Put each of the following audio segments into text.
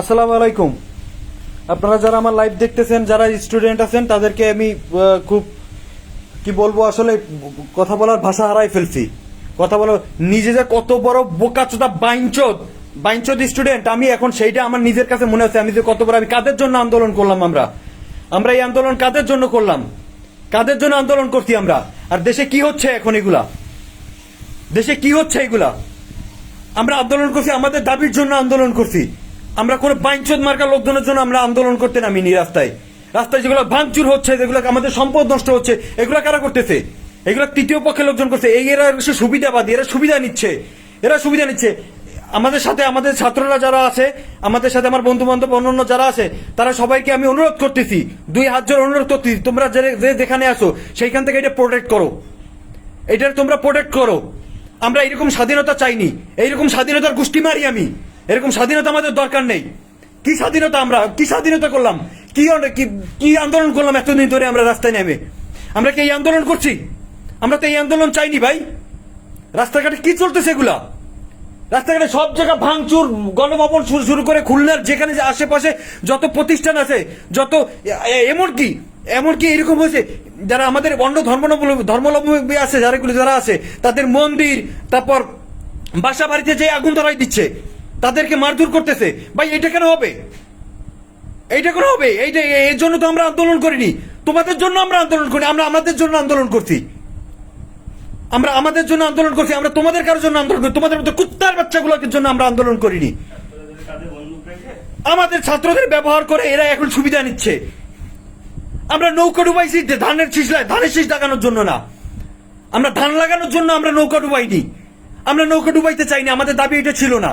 আসসালামু আলাইকুম। আপনারা যারা আমার লাইভ দেখতেছেন, যারা স্টুডেন্ট আছেন, তাদেরকে আমি খুব, কি বলব আসলে, কথা বলার ভাষা হারাই ফেলছি। কথা বলো নিজে যে কত বড় বোকাচোদা বাইঞ্চোদ বাইঞ্চোদ স্টুডেন্ট আমি এখন সেইটা আমার নিজের কাছে মনে হচ্ছে, আমি যে কত বড়, আমি কাদের জন্য আন্দোলন করলাম আমরা? আমরা এই আন্দোলন কাদের জন্য করলাম? কাদের জন্য আন্দোলন করছি আমরা? আর দেশে কি হচ্ছে এখন এগুলা? দেশে কি হচ্ছে এগুলা? আমরা আন্দোলন করছি, আমাদের দাবির জন্য আন্দোলন করছি। আমরা কোনো বাইঞ্চদ মার্কা লোকজনের জন্য আমরা আন্দোলন করতে নামিনি রাস্তায়। রাস্তায় যেগুলো ভাঙচুর হচ্ছে যেগুলো আমাদের সম্পদ নষ্ট হচ্ছে, এগুলো কারা করতেছে? এগুলো তৃতীয় পক্ষের লোকজন করছে। এই এরা সুবিধাবাদী, এরা সুবিধা নিচ্ছে। এরা সুবিধা নিচ্ছে। আমাদের সাথে আমাদের ছাত্ররা যারা আছে, আমাদের সাথে আমার বন্ধু বান্ধব অন্যান্য যারা আছে, তারা সবাইকে আমি অনুরোধ করতেছি। দুই হাত জোর অনুরোধ করতেছি। তোমরা যে- যে যেখানে আসো সেইখান থেকে এটা প্রোটেক্ট করো। এটা তোমরা প্রোটেক্ট করো। আমরা এরকম স্বাধীনতা চাইনি। এইরকম স্বাধীনতার গোষ্ঠী মারি আমি। এরকম স্বাধীনতা আমাদের দরকার নেই। কি স্বাধীনতা আমরা? কি স্বাধীনতা করলাম? কি কি- আন্দোলন করলাম এতদিন ধরে আমরা রাস্তায় নেমে? আমরা কি এই আন্দোলন করছি? আমরা তো এই আন্দোলন চাইনি ভাই। রাস্তাঘাটে কি চলতেছে এগুলা? রাস্তাঘাটে সব জায়গা ভাঙচুর, গণভবন শুরু শুরু করে খুলনার যেখানে যে আশেপাশে যত প্রতিষ্ঠান আছে, যত এমনকি এমনকি এরকম হয়েছে, যারা আমাদের অন্য ধর্মাবলম্বী ধর্মাবলম্বী আছে, যারা যারা আছে, তাদের মন্দির, তারপর বাসা বাড়িতে যে আগুন ধরাই দিচ্ছে তাদেরকে মারধর করতেছে। ভাই এটা কেন হবে? এইটা কেন হবে? এইটা এর জন্য তো আমরা আন্দোলন করিনি। তোমাদের জন্য আমরা আন্দোলন করি আমরা আমাদের জন্য আন্দোলন করছি। আমরা আমাদের জন্য আন্দোলন করছি, আমরা তোমাদের কারোর জন্য আন্দোলন করি তোমাদের মতো কুত্তার বাচ্চাগুলোকে জন্য আমরা আন্দোলন করিনি। আমাদের ছাত্রদের ব্যবহার করে এরা এখন সুবিধা নিচ্ছে। আমরা নৌকা ডুবাইছি ধানের শীষ ধানের শীষ লাগানোর জন্য না। আমরা ধান লাগানোর জন্য আমরা নৌকা ডুবাইনি। আমরা নৌকা ডুবাইতে চাইনি, আমাদের দাবি এটা ছিল না।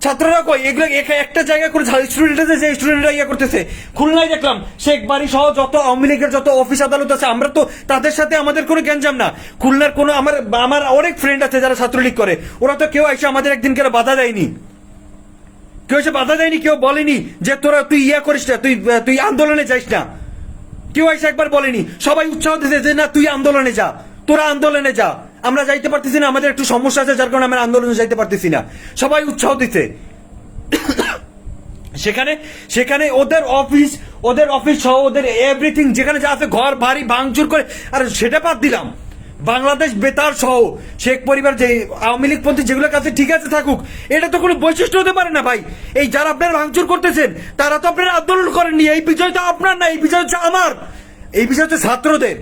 ছাত্ররা কই এগুলো একা- একটা জায়গা করে স্টুডেন্ট আছে, যে স্টুডেন্টরা ইয়ে করতেছে। খুলনায় দেখলাম, শেখ বাড়ি সহ যত আওয়ামী লীগের যত অফিস আদালত আছে, আমরা তো তাদের সাথে আমাদের কোনো গ্যাঞ্জাম না। খুলনার কোনো আমার আমার অনেক ফ্রেন্ড আছে যারা ছাত্রলীগ করে। ওরা তো কেউ এসে আমাদের একদিন করে বাধা দেয়নি? কেউ এসে বাধা দেয়নি, কেউ বলেনি যে তোরা তুই ইয়া করিস না, তুই তুই আন্দোলনে যাইস না। কেউ এসে একবার বলেনি। সবাই উৎসাহ দিতে যে না, তুই আন্দোলনে যা, তোরা আন্দোলনে যা। আমরা যাইতে পারতেছি না, আমাদের একটু সমস্যা আছে, যার কারণে আমরা আন্দোলনে যাইতে পারতেছি না। সবাই উৎসাহ দিতে সেখানে সেখানে ওদের অফিস ওদের অফিস সহ ওদের এভরিথিং যেখানে যা আছে, ঘর, বাড়ি, ভাঙচুর করে, আর সেটা বাদ দিলাম। বাংলাদেশ বেতার সহ, শেখ পরিবার যে আওয়ামী লীগ পন্থী যেগুলো কাছে ঠিক আছে থাকুক, এটা তো কোনো বৈশিষ্ট্য হতে পারে না ভাই। এই যারা আপনারা ভাঙচুর করতেছেন, তারা তো আপনারা আন্দোলন করেননি। এই বিজয় তো আপনার না, এই বিজয় হচ্ছে আমার। এই বিজয় হচ্ছে ছাত্রদের।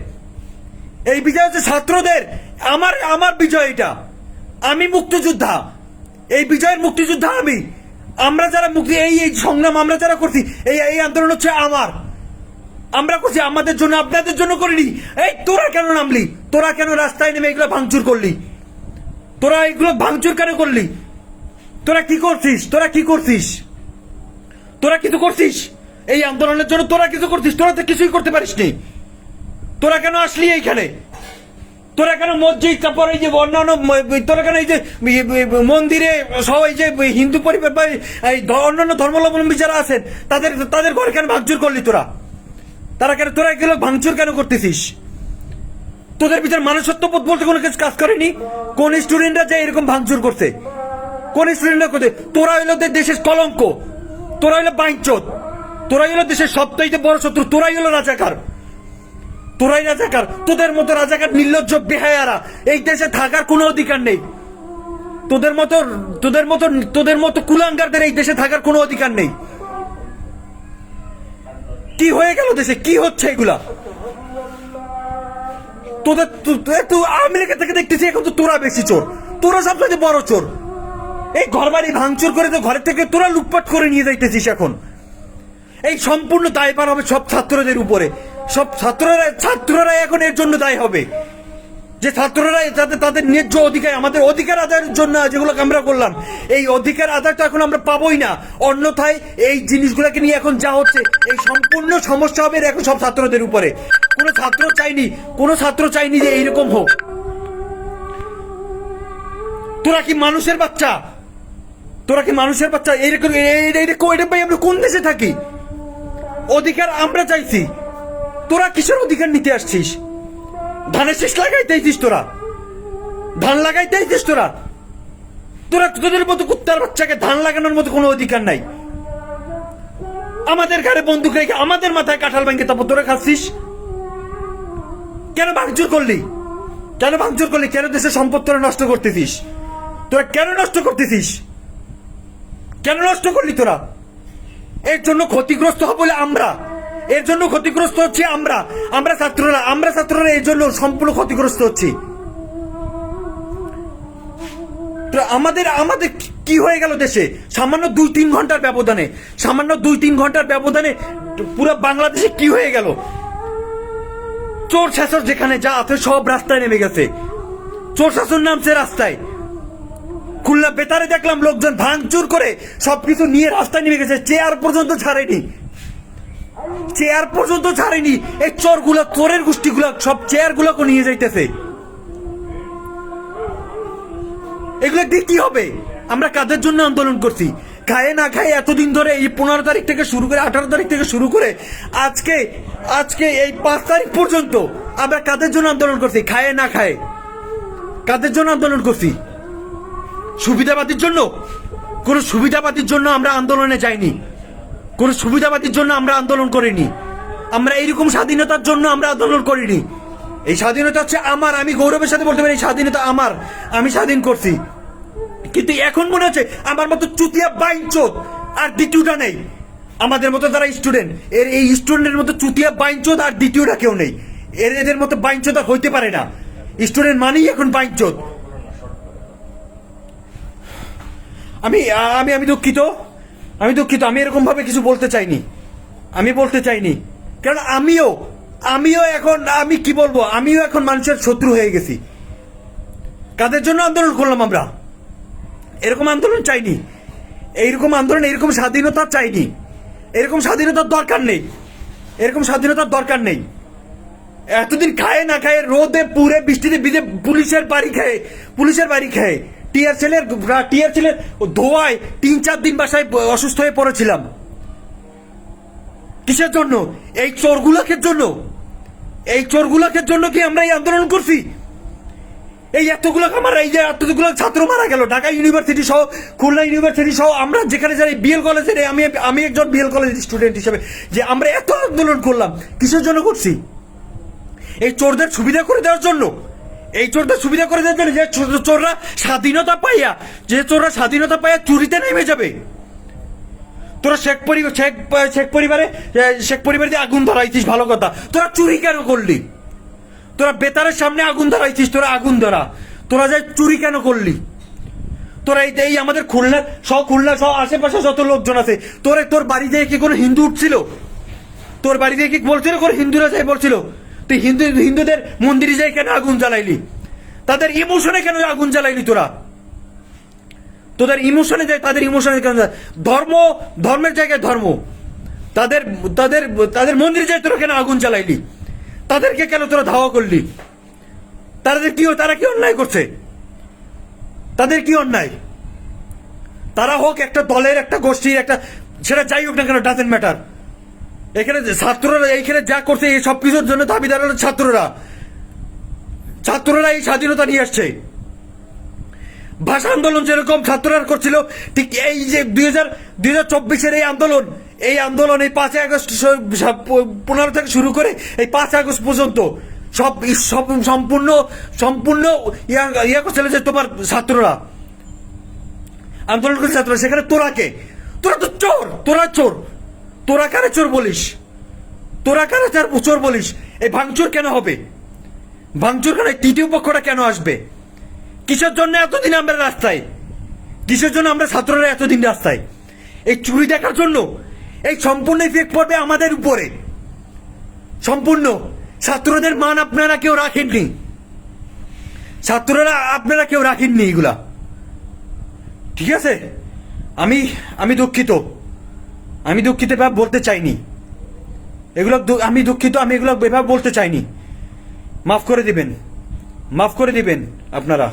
এই বিজয় হচ্ছে ছাত্রদের। আমার আমার বিজয় এটা। আমি মুক্তিযোদ্ধা। এই বিজয়ের মুক্তিযোদ্ধা আমি। আমরা যারা মুক্তি, এই এই সংগ্রাম আমরা যারা করছি, এই এই আন্দোলন হচ্ছে আমার। আমরা করছি, আমাদের জন্য, আপনাদের জন্য করিনি। এই, তোরা কেন নামলি? তোরা কেন রাস্তায় নেমে এগুলো ভাঙচুর করলি? তোরা এগুলো ভাঙচুর কেন করলি? তোরা কি করছিস? তোরা কি করছিস? তোরা কিছু করছিস? এই আন্দোলনের জন্য তোরা কিছু করছিস? তোরা তো কিছুই করতে পারিস নি তোরা কেন আসলি এইখানে? তোরা কেন মসজিদ তারপর এই যে অন্যান্য তোরা কেন এই যে মন্দিরে সব এই যে হিন্দু পরিবার বা এই অন্যান্য ধর্মাবলম্বী যারা আছেন, তাদের তাদের ঘরে কেন ভাঙচুর করলি তোরা? তারা কেন, তোরা এগুলো ভাঙচুর কেন করতেছিস? তোদের ভিতরে মানুষত্ববোধ বলতে কোনো কিছু কাজ করেনি? কোন স্টুডেন্টরা যে এরকম ভাঙচুর করছে? কোন স্টুডেন্টরা করতে তোরা হইল দেশের কলঙ্ক। তোরা হইল বাইঞ্চোদ। তোরাই হলো দেশের সবচাইতে বড় শত্রু। তোরাই হলো রাজাকার। তোরাই রাজাকার, তোদের মতো রাজাকার নির্লজ্জ বেহায়ারা, এই দেশে থাকার কোনো অধিকার নেই। তোদের মতো তোদের মতো তোদের মতো কুলাঙ্গারদের এই দেশে থাকার কোনো অধিকার নেই। কি হয়ে গেল দেশে? কি হচ্ছে এগুলা? তোদের আমেরিকা থেকে দেখতেছি, এখন তো তোরা বেশি চোর। তোরা সবচেয়ে বড় চোর। এই ঘর বাড়ি ভাঙচুর করে তো ঘরের থেকে তোরা লুটপাট করে নিয়ে যাইতেছিস এখন। এই সম্পূর্ণ দায়ভার হবে সব ছাত্রদের উপরে। সব ছাত্ররা ছাত্ররা এখন এর জন্য দায়ী হবে যে ছাত্ররা যাতে তাদের ন্যায্য অধিকার আমাদের অধিকার আদায়ের জন্য যেগুলো আমরা করলাম এই অধিকার আদায় তো এখন আমরা পাবোই না অন্যথায় এই জিনিসগুলোকে নিয়ে এখন যা হচ্ছে এই সম্পূর্ণ সমস্যা হবে এখন সব ছাত্রদের উপরে কোনো ছাত্র চাইনি কোনো ছাত্র চাইনি যে এইরকম হোক তোরা কি মানুষের বাচ্চা তোরা কি মানুষের বাচ্চা এইরকম এই- এইরকম এটা ভাই আমরা কোন দেশে থাকি অধিকার আমরা চাইছি তোরা কিসের অধিকার নিতে আসছিস? ধানের শেষ লাগাইতে আইছিস তোরা? ধান লাগাইতে আইছিস তোরা? তোরা তোদের মতো কুত্তার বাচ্চাকে ধান লাগানোর মতো কোনো অধিকার নাই। আমাদের ঘরে বন্দুক রেখে আমাদের মাথায় কাঁঠাল ভেঙে তারপর তোরা খাচ্ছিস? কেন ভাঙচুর করলি? কেন ভাঙচুর করলি? কেন দেশের সম্পদ তোরা নষ্ট করতেছিস? তোরা কেন নষ্ট করতেছিস? কেন নষ্ট করলি তোরা? এর জন্য ক্ষতিগ্রস্ত হব বলে আমরা। এর জন্য ক্ষতিগ্রস্ত হচ্ছে আমরা। আমরা ছাত্ররা আমরা ছাত্ররা এর জন্য সম্পূর্ণ ক্ষতিগ্রস্ত হচ্ছি। তো আমাদের আমাদের কি হয়ে গেল দেশে? সামান্য দুই তিন ঘণ্টার ব্যবধানে, সামান্য দুই তিন ঘণ্টার ব্যবধানে পুরো বাংলাদেশে কি হয়ে গেল? চোর শাসক যেখানে যা আছে সব রাস্তায় নেমে গেছে। চোর শাসন নামছে রাস্তায়। খুলনা বেতারে দেখলাম লোকজন ভাঙচুর করে সবকিছু নিয়ে রাস্তায় নেমে গেছে। চেয়ার পর্যন্ত ছাড়েনি। চেয়ার পর্যন্ত ছাড়েনি। এই চোরগুলো চোরের গোষ্ঠীগুলো, সব চেয়ার গুলোকে নিয়ে যাইতেছে। এগুলো দিয়ে কি হবে? আমরা কাদের জন্য আন্দোলন করছি? খায়ে না খায়ে এতদিন ধরে এই পনেরো তারিখ থেকে শুরু করে, আঠারো তারিখ থেকে শুরু করে, আজকে আজকে এই পাঁচ তারিখ পর্যন্ত আমরা কাদের জন্য আন্দোলন করছি? খায়ে না খায়ে কাদের জন্য আন্দোলন করছি? সুবিধাবাদীর জন্য? কোন সুবিধাবাদীর জন্য আমরা আন্দোলনে যাইনি। কোন সুবিধাবাদীর জন্য আমরা আন্দোলন করিনি। আমরা এইরকম স্বাধীনতার জন্য আমরা আন্দোলন করিনি। এই স্বাধীনতা হচ্ছে আমার, আমি গৌরবের সাথে বলতে পারি, এই স্বাধীনতা আমার, আমি স্বাধীন করছি। কিন্তু এখন মনে হচ্ছে আমার মতো চুতিয়া বাইঞ্চোদ আর দ্বিতীয়টা নেই। আমাদের মতো যারা স্টুডেন্ট এর এই স্টুডেন্টের মতো চুতিয়া বাইঞ্চোদ আর দ্বিতীয়টা কেউ নেই। এর এদের মতো বাইঞ্চোদ আর হইতে পারে না। স্টুডেন্ট মানেই এখন বাইঞ্চোদ আমি আমি আমি দুঃখিত। আমি দুঃখিত, আমি এরকম ভাবে কিছু বলতে চাইনি। আমি বলতে চাইনি। কারণ আমিও আমিও এখন, আমি কি বলব, আমিও এখন মানুষের শত্রু হয়ে গেছি। কাদের জন্য আন্দোলন করলাম আমরা? এরকম আন্দোলন চাইনি। এইরকম আন্দোলন এরকম স্বাধীনতা চাইনি। এরকম স্বাধীনতার দরকার নেই। এরকম স্বাধীনতার দরকার নেই। এতদিন খায় না খায়, রোদে পুরে বৃষ্টিতে বিদে পুলিশের বাড়ি খায়, পুলিশের বাড়ি খায়। টিয়ার ছেলের ধোয়ায় তিন চার দিন বাসায় অসুস্থ হয়ে পড়েছিলাম। কিসের জন্য? এই চোরগুলাকের জন্য। এই চোরগুলাকের জন্য কি আমরা এই আন্দোলন করছি? এই এতগুলো আমার এই যে এতগুলো ছাত্র মারা গেল, ঢাকা ইউনিভার্সিটি সহ, খুলনা ইউনিভার্সিটি সহ, আমরা যেখানে যাই, বিএল কলেজের আমি আমি একজন বিএল কলেজের স্টুডেন্ট হিসেবে, যে আমরা এত আন্দোলন করলাম, কিসের জন্য করছি? এই চোরদের সুবিধা করে দেওয়ার জন্য। এই চোরটা সুবিধা করে জন্য যে চোররা স্বাধীনতা পাইয়া, যে চোররা স্বাধীনতা পাইয়া চুরিতে নেমে যাবে। তোরা শেখ পরিবার শেখ শেখ পরিবারে শেখ পরিবারে দিয়ে আগুন ধরাইছিস, ভালো কথা। তোরা চুরি কেন করলি? তোরা বেতারের সামনে আগুন ধরাইছিস, তোরা আগুন ধরা। তোরা যাই চুরি কেন করলি? তোরা এই এই আমাদের খুলনার সব খুলনা সব আশেপাশে যত লোকজন আছে, তোর তোর বাড়ি থেকে কি কোনো হিন্দু উঠছিল? তোর বাড়ি থেকে কি বলছিল কোনো হিন্দুরা যাই বলছিল? তুই হিন্দু, হিন্দুদের মন্দিরে যাই কেন আগুন জ্বালাইলি? তাদের ইমোশনে কেন আগুন জ্বালাইলি তোরা? তোদের ইমোশনে যায় তাদের ইমোশনে কেন ধর্ম, ধর্মের জায়গায় ধর্ম। তাদের তাদের তাদের মন্দিরে যায় তোরা কেন আগুন জ্বালাইলি? তাদেরকে কেন তোরা ধাওয়া করলি? তাদের কি তারা কি অন্যায় করছে? তাদের কি অন্যায়? তারা হোক একটা দলের, একটা গোষ্ঠীর, একটা সেটা যাই হোক না কেন ডাজেন্ট ম্যাটার এখানে ছাত্ররা, এইখানে যা করছে, এই সব কিছুর জন্য দাবিদার হলো ছাত্ররা। ছাত্ররা এই স্বাধীনতা নিয়ে আসছে। ভাষা আন্দোলন যেরকম ছাত্ররা করছিল, ঠিক এই যে দুই হাজার দুই হাজার চব্বিশের এই আন্দোলন এই আন্দোলন এই পাঁচই আগস্ট পনেরো থেকে শুরু করে এই পাঁচ আগস্ট পর্যন্ত সব সব সম্পূর্ণ সম্পূর্ণ ইয়া ইয়া করছিল যে তোমার ছাত্ররা। আন্দোলন করছে ছাত্ররা। সেখানে তোরা কে তোরা তো চোর, তোরা চোর। তোরা কারে চোর বলিস? তোরা কারে চার চোর বলিস? এই ভাঙচুর কেন হবে? ভাঙচুর কেন তৃতীয় পক্ষটা কেন আসবে? কিসের জন্য এতদিন আমরা রাস্তায়? কিসের জন্য আমরা ছাত্ররা এতদিন রাস্তায়? এই চুরি দেখার জন্য, এই সম্পূর্ণ ইফেক্ট পড়বে আমাদের উপরে। সম্পূর্ণ। ছাত্রদের মান আপনারা কেউ রাখেননি। ছাত্ররা আপনারা কেউ রাখেননি এগুলা। ঠিক আছে? আমি আমি দুঃখিত। আমি দুঃখিত, এভাবে বলতে চাইনি। এগুলো আমি দুঃখিত, আমি এগুলো এভাবে বলতে চাইনি। মাফ করে দিবেন। মাফ করে দিবেন আপনারা।